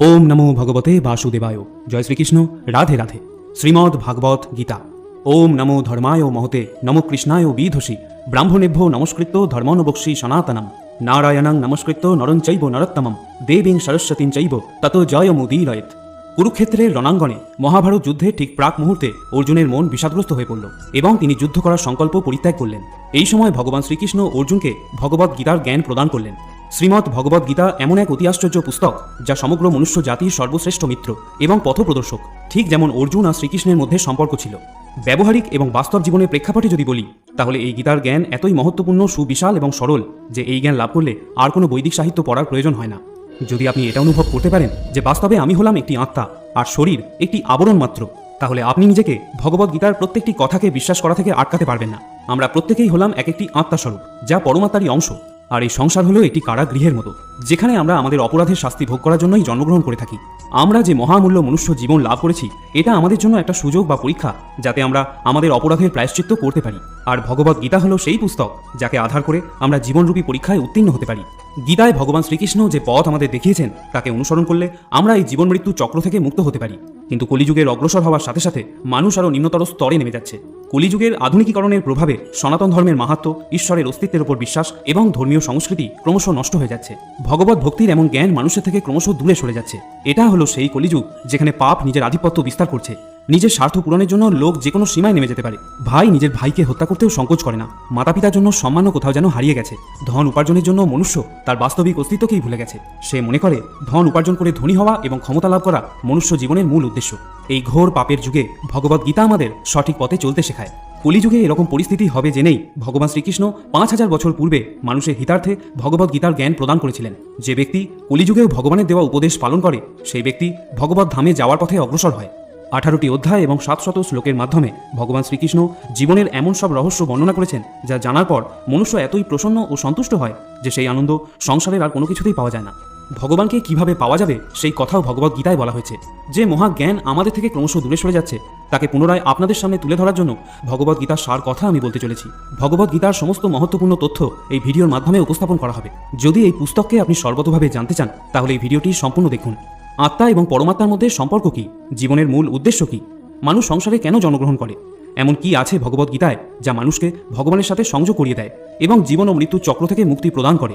ওম নমো ভগবতে বাসুদেবায়। জয় শ্রীকৃষ্ণ। রাধে রাধে। শ্রীমদ্ ভাগবত গীতা। ওম নমো ধর্মায় মহতে নমো কৃষ্ণায় বিধসি ব্রাহ্মণেভ্য নমস্কৃত ধর্মানুবক্সি সনাতনম। নারায়ণং নমস্কৃত নরঞ্চৈব নরোত্তমম। দেবীং সরস্বতীং চৈব। তত জয় মুদীরয়েত কুরুক্ষেত্রের রণাঙ্গনে মহাভারত যুদ্ধে ঠিক প্রাক মুহূর্তে অর্জুনের মন বিষাদগ্রস্ত হয়ে পড়ল এবং তিনি যুদ্ধ করার সংকল্প পরিত্যাগ করলেন। এই সময় ভগবান শ্রীকৃষ্ণ অর্জুনকে ভগবত গীতার জ্ঞান প্রদান করলেন। শ্রীমৎ ভগবত গীতা এমন এক অতি আশ্চর্য পুস্তক, যা সমগ্র মনুষ্য জাতির সর্বশ্রেষ্ঠ মিত্র এবং পথপ্রদর্শক, ঠিক যেমন অর্জুন আর শ্রীকৃষ্ণের মধ্যে সম্পর্ক ছিল। ব্যবহারিক এবং বাস্তব জীবনের প্রেক্ষাপটে যদি বলি, তাহলে এই গীতার জ্ঞান এতই মহত্বপূর্ণ, সুবিশাল এবং সরল যে এই জ্ঞান লাভ করলে আর কোনো বৈদিক সাহিত্য পড়ার প্রয়োজন হয় না। যদি আপনি এটা অনুভব করতে পারেন যে বাস্তবে আমি হলাম একটি আত্মা, আর শরীর একটি আবরণ মাত্র, তাহলে আপনি নিজেকে ভগবত গীতার প্রত্যেকটি কথাকে বিশ্বাস করা থেকে আটকাতে পারবেন না। আমরা প্রত্যেকেই হলাম এক একটি আত্মাস্বরূপ, যা পরমাত্মারই অংশ। আর এই সংসার হলো একটি কারাগৃহের মতো, যেখানে আমরা আমাদের অপরাধের শাস্তি ভোগ করার জন্যই জন্মগ্রহণ করে থাকি। আমরা যে মহামূল্য মনুষ্য জীবন লাভ করেছি, এটা আমাদের জন্য একটা সুযোগ বা পরীক্ষা, যাতে আমরা আমাদের অপরাধের প্রায়শ্চিত্ত করতে পারি। আর ভগবত গীতা হলো সেই পুস্তক, যাকে আধার করে আমরা জীবনরূপী পরীক্ষায় উত্তীর্ণ হতে পারি। গীতায় ভগবান শ্রীকৃষ্ণ যে পথ আমাদের দেখিয়েছেন, তাকে অনুসরণ করলে আমরা এই জীবন মৃত্যু চক্র থেকে মুক্ত হতে পারি। কিন্তু কলিযুগের অগ্রসর হওয়ার সাথে সাথে মানুষ আরও নিম্নতর স্তরে নেমে যাচ্ছে। কলিযুগের আধুনিকীকরণের প্রভাবে সনাতন ধর্মের মাহাত্ম, ঈশ্বরের অস্তিত্বের উপর বিশ্বাস এবং ধর্মীয় সংস্কৃতি ক্রমশ নষ্ট হয়ে যাচ্ছে। ভগবত ভক্তির এমন জ্ঞান মানুষের থেকে ক্রমশ দূরে সরে যাচ্ছে। এটা হলো সেই কলিযুগ যেখানে পাপ নিজের আধিপত্য বিস্তার করছে। নিজের স্বার্থ পূরণের জন্য লোক যে কোনো সীমায় নেমে যেতে পারে। ভাই নিজের ভাইকে হত্যা করতেও সংকোচ করে না। মাতা পিতার জন্য সম্মানও কোথাও যেন হারিয়ে গেছে। ধন উপার্জনের জন্য মনুষ্য তার বাস্তবিক অস্তিত্বকেই ভুলে গেছে। সে মনে করে, ধন উপার্জন করে ধনী হওয়া এবং ক্ষমতা লাভ করা মনুষ্য জীবনের মূল উদ্দেশ্য। এই ঘোর পাপের যুগে ভগবত গীতা আমাদের সঠিক পথে চলতে শেখায়। কলিযুগে এরকম পরিস্থিতি হবে জেনেই ভগবান শ্রীকৃষ্ণ পাঁচ হাজার বছর পূর্বে মানুষের হিতার্থে ভগবত গীতার জ্ঞান প্রদান করেছিলেন। যে ব্যক্তি কলিযুগেও ভগবানের দেওয়া উপদেশ পালন করে, সেই ব্যক্তি ভগবত ধামে যাওয়ার পথে অগ্রসর হয়। আঠারোটি অধ্যায় এবং সাতশত শ্লোকের মাধ্যমে ভগবান শ্রীকৃষ্ণ জীবনের এমন সব রহস্য বর্ণনা করেছেন, যা জানার পর মনুষ্য এতই প্রসন্ন ও সন্তুষ্ট হয় যে সেই আনন্দ সংসারের আর কোনো কিছুতেই পাওয়া যায় না। ভগবানকে কীভাবে পাওয়া যাবে সেই কথাও ভগবত গীতায় বলা হয়েছে। যে মহা জ্ঞান আমাদের থেকে ক্রমশ দূরে সরে যাচ্ছে, তাকে পুনরায় আপনাদের সামনে তুলে ধরার জন্য ভগবত গীতার সার কথা আমি বলতে চলেছি। ভগবত গীতার সমস্ত মহত্বপূর্ণ তথ্য এই ভিডিওর মাধ্যমে উপস্থাপন করা হবে। যদি এই পুস্তককে আপনি সর্বতভাবে জানতে চান, তাহলে এই ভিডিওটি সম্পূর্ণ দেখুন। আত্মা এবং পরমাত্মার মধ্যে সম্পর্ক কি? জীবনের মূল উদ্দেশ্য কি? মানুষ সংসারে কেন জন্মগ্রহণ করে? এমন কি আছে ভগবত গীতায় যা মানুষকে ভগবানের সাথে সংযোগ করিয়ে দেয় এবং জীবন ও মৃত্যুর চক্র থেকে মুক্তি প্রদান করে?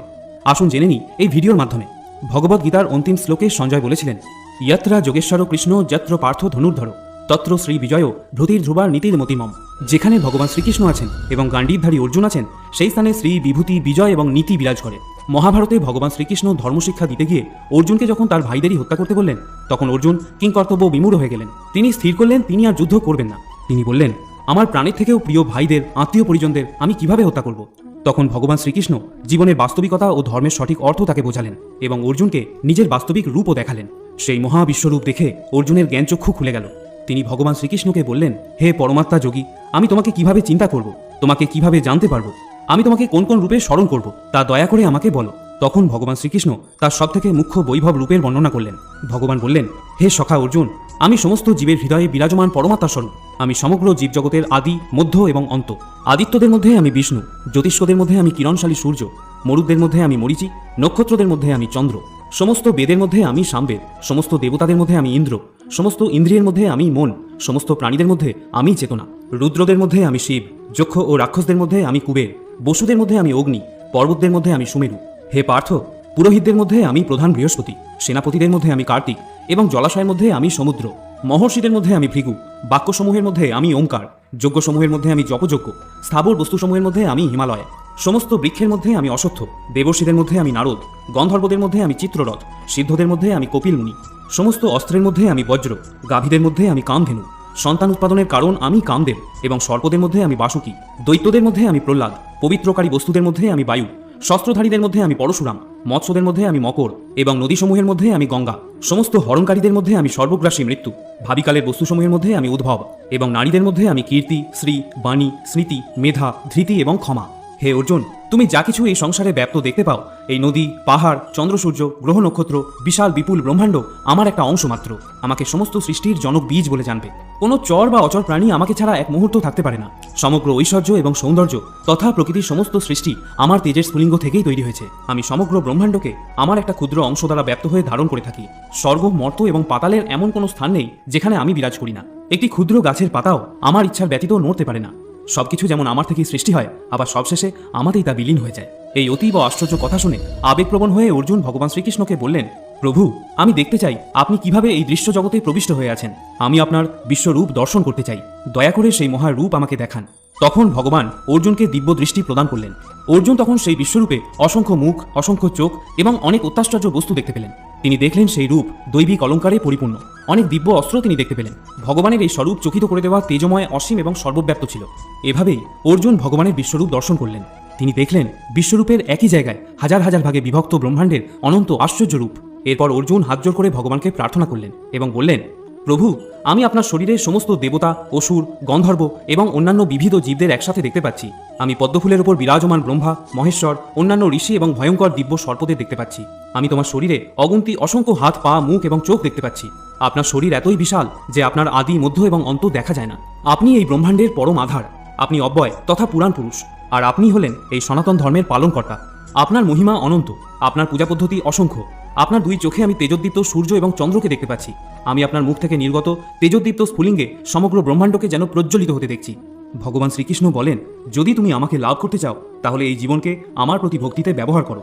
আসুন জেনে নিই এই ভিডিওর মাধ্যমে। ভগবত গীতার অন্তিম শ্লোকে সঞ্জয় বলেছিলেন, ইয়াত্রা যোগেশ্বর কৃষ্ণ যত্র পার্থ ধনুর্ধর। তত্র শ্রী বিজয় ভ্রতির ধ্রুবার নীতির মতিমম। যেখানে ভগবান শ্রীকৃষ্ণ আছেন এবং গান্ডীবধারী অর্জুন আছেন, সেই স্থানে শ্রী বিভূতি বিজয় এবং নীতি বিরাজ করে। মহাভারতে ভগবান শ্রীকৃষ্ণ ধর্মশিক্ষা দিতে গিয়ে অর্জুনকে যখন তার ভাইদেরই হত্যা করতে বললেন, তখন অর্জুন কিংকর্তব্য বিমূঢ় হয়ে গেলেন। তিনি স্থির করলেন, তিনি আর যুদ্ধ করবেন না। তিনি বললেন, আমার প্রাণের থেকেও প্রিয় ভাইদের, আত্মীয় পরিজনদের আমি কীভাবে হত্যা করব? তখন ভগবান শ্রীকৃষ্ণ জীবনের বাস্তবিকতা ও ধর্মের সঠিক অর্থ তাকে বোঝালেন এবং অর্জুনকে নিজের বাস্তবিক রূপও দেখালেন। সেই মহাবিশ্বরূপ দেখে অর্জুনের জ্ঞানচক্ষু খুলে গেল। তিনি ভগবান শ্রীকৃষ্ণকে বললেন, হে পরমাত্মা যোগী, আমি তোমাকে কীভাবে চিন্তা করব? তোমাকে কীভাবে জানতে পারব? আমি তোমাকে কোন কোন রূপে স্মরণ করব? তা দয়া করে আমাকে বলো। তখন ভগবান শ্রীকৃষ্ণ তার সবথেকে মুখ্য বৈভব রূপের বর্ণনা করলেন। ভগবান বললেন, হে সখা অর্জুন, আমি সমস্ত জীবের হৃদয়ে বিরাজমান পরমাত্মা স্বরূপ আমি সমগ্র জীবজগতের আদি, মধ্য এবং অন্ত। আদিত্যদের মধ্যে আমি বিষ্ণু, জ্যোতিষ্কদের মধ্যে আমি কিরণশালী সূর্য মরুদের মধ্যে আমি মরিচি, নক্ষত্রদের মধ্যে আমি চন্দ্র। সমস্ত বেদের মধ্যে আমি সামবেদ সমস্ত দেবতাদের মধ্যে আমি ইন্দ্র সমস্ত ইন্দ্রিয়ের মধ্যে আমি মন সমস্ত প্রাণীদের মধ্যে আমি চেতনা রুদ্রদের মধ্যে আমি শিব যক্ষ ও রাক্ষসদের মধ্যে আমি কুবের বসুদের মধ্যে আমি অগ্নি পর্বতদের মধ্যে আমি সুমেরু হে পার্থ পুরোহিতদের মধ্যে আমি প্রধান বৃহস্পতি সেনাপতিদের মধ্যে আমি কার্তিক এবং জলাশয়ের মধ্যে আমি সমুদ্র মহর্ষিদের মধ্যে আমি ভৃগু বাক্যসমূহের মধ্যে আমি ওঙ্কার যজ্ঞসমূহের মধ্যে আমি জপযজ্ঞ স্থাবর বস্তুসমূহের মধ্যে আমি হিমালয় সমস্ত বৃক্ষের মধ্যে আমি অশ্বত্থ দেবর্ষীদের মধ্যে আমি নারদ গন্ধর্বদের মধ্যে আমি চিত্ররথ সিদ্ধদের মধ্যে আমি কপিল মুনি সমস্ত অস্ত্রের মধ্যে আমি বজ্র গাভীদের মধ্যে আমি কামধেনু সন্তান উৎপাদনের কারণ আমি কামদেব এবং সর্পদের মধ্যে আমি বাসুকি দৈত্যদের মধ্যে আমি প্রহ্লাদ পবিত্রকারী বস্তুদের মধ্যে আমি বায়ু শস্ত্রধারীদের মধ্যে আমি পরশুরাম মৎস্যদের মধ্যে আমি মকর এবং নদীসমূহের মধ্যে আমি গঙ্গা সমস্ত হরণকারীদের মধ্যে আমি সর্বগ্রাসী মৃত্যু ভাবিকালের বস্তুসমূহের মধ্যে আমি উদ্ভব এবং নারীদের মধ্যে আমি কীর্তি শ্রী বাণী স্মৃতি মেধা ধৃতি এবং ক্ষমা হে অর্জুন, তুমি যা কিছু এই সংসারে ব্যাপ্ত দেখতে পাও, এই নদী, পাহাড়, চন্দ্র সূর্য, গ্রহ নক্ষত্র, বিশাল, বিপুল, ব্রহ্মাণ্ড, আমার একটা অংশ মাত্র। আমাকে সমস্ত সৃষ্টির জনক বীজ বলে জানবে। কোনো চর বা অচর প্রাণী আমাকে ছাড়া এক মুহূর্ত থাকতে পারে না। সমগ্র ঐশ্বর্য এবং সৌন্দর্য তথা প্রকৃতির সমস্ত সৃষ্টি আমার তেজের স্ফুলিঙ্গ থেকেই তৈরি হয়েছে। আমি সমগ্র ব্রহ্মাণ্ডকে আমার একটা ক্ষুদ্র অংশ দ্বারা ব্যপ্ত হয়ে ধারণ করে থাকি। স্বর্গ, মর্ত এবং পাতালের এমন কোনো স্থান নেই যেখানে আমি বিরাজ করি না। একটি ক্ষুদ্র গাছের পাতাও আমার ইচ্ছার ব্যতীত নড়তে পারে না। সবকিছু যেমন আমার থেকেই সৃষ্টি হয়, আবার সবশেষে আমাতেই তা বিলীন হয়ে যায়। এই অতীব আশ্চর্য কথা শুনে আবেগপ্রবণ হয়ে অর্জুন ভগবান শ্রীকৃষ্ণকে বললেন, প্রভু, আমি দেখতে চাই আপনি কীভাবে এই দৃশ্য জগতে প্রবিষ্ট হয়ে আছেন। আমি আপনার বিশ্বরূপ দর্শন করতে চাই। দয়া করে সেই মহার রূপ আমাকে দেখান। তখন ভগবান অর্জুনকে দিব্য দৃষ্টি প্রদান করলেন। অর্জুন তখন সেই বিশ্বরূপে অসংখ্য মুখ, অসংখ্য চোখ এবং অনেক অত্যাশ্চর্য বস্তু দেখতে পেলেন। তিনি দেখলেন সেই রূপ দৈবিক অলঙ্কারে পরিপূর্ণ। অনেক দিব্য অস্ত্র তিনি দেখতে পেলেন। ভগবানের এই স্বরূপ চকিত করে দেওয়া তেজময়, অসীম এবং সর্বব্যাপ্ত ছিল। এভাবেই অর্জুন ভগবানের বিশ্বরূপ দর্শন করলেন। তিনি দেখলেন বিশ্বরূপের একই জায়গায় হাজার হাজার ভাগে বিভক্ত ব্রহ্মাণ্ডের অনন্ত আশ্চর্য রূপ। এরপর অর্জুন হাত জোর করে ভগবানকে প্রার্থনা করলেন এবং বললেন, প্রভু, আমি আপনার শরীরের সমস্ত দেবতা, অসুর, গন্ধর্ব এবং অন্যান্য বিবিধ জীবদের একসাথে দেখতে পাচ্ছি। আমি পদ্মফুলের উপর বিরাজমান ব্রহ্মা, মহেশ্বর, অন্যান্য ঋষি এবং ভয়ঙ্কর দিব্য সর্পদের দেখতে পাচ্ছি। আমি তোমার শরীরে অগুন্তি, অসংখ্য হাত, পা, মুখ এবং চোখ দেখতে পাচ্ছি। আপনার শরীর এতই বিশাল যে আপনার আদি, মধ্য এবং অন্ত দেখা যায় না। আপনি এই ব্রহ্মাণ্ডের পরম আধার। আপনি অব্যয় তথা পুরাণ পুরুষ। আর আপনি হলেন এই সনাতন ধর্মের পালনকর্তা। আপনার মহিমা অনন্ত। আপনার পূজা পদ্ধতি অসংখ্য। আপনার দুই চোখে আমি তেজোদ্দীপ্ত সূর্য এবং চন্দ্রকে দেখতে পাচ্ছি। আমি আপনার মুখ থেকে নির্গত তেজোদ্দীপ্ত স্ফুলিঙ্গে সমগ্র ব্রহ্মাণ্ডকে যেন প্রজ্বলিত হতে দেখছি। ভগবান শ্রীকৃষ্ণ বলেন, যদি তুমি আমাকে লাভ করতে চাও, তাহলে এই জীবনকে আমার প্রতি ভক্তিতে ব্যবহার করো।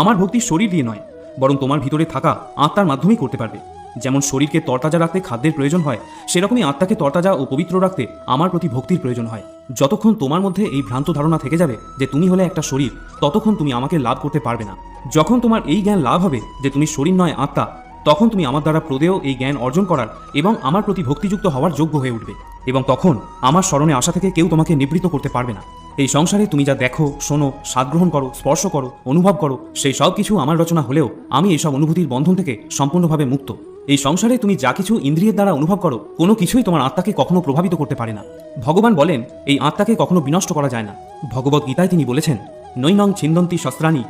আমার ভক্তি শরীর দিয়ে নয়, বরং তোমার ভিতরে থাকা আত্মার মাধ্যমেই করতে পারবে। যেমন শরীরকে তরতাজা রাখতে খাদ্যের প্রয়োজন হয়, সেরকমই আত্মাকে তরতাজা ও পবিত্র রাখতে আমার প্রতি ভক্তির প্রয়োজন হয়। যতক্ষণ তোমার মধ্যে এই ভ্রান্ত ধারণা থেকে যাবে যে তুমি হলে একটা শরীর, ততক্ষণ তুমি আমাকে লাভ করতে পারবে না। যখন তোমার এই জ্ঞান লাভ হবে যে তুমি শরীর নয়, আত্মা, তখন তুমি আমার দ্বারা প্রদেয় এই জ্ঞান অর্জন করার এবং আমার প্রতি ভক্তিযুক্ত হওয়ার যোগ্য হয়ে উঠবে এবং তখন আমার স্মরণে আসা থেকে কেউ তোমাকে নিবৃত করতে পারবে না। এই সংসারে তুমি যা দেখো, শোনো, স্বাদ গ্রহণ করো, স্পর্শ করো, অনুভব করো, সেই সব কিছু আমার রচনা হলেও আমি এইসব অনুভূতির বন্ধন থেকে সম্পূর্ণভাবে মুক্ত। এই সংসারে তুমি যা কিছু ইন্দ্রিয়ের দ্বারা অনুভব করো, কোনো কিছুই তোমার আত্মাকে কখনো প্রভাবিত করতে পারে না। ভগবান বলেন, এই আত্মাকে কখনো বিনষ্ট করা যায় না। ভগবত গীতায় তিনি বলেছেন, নৈনং ছিন্দন্তি শস্ত্রাণী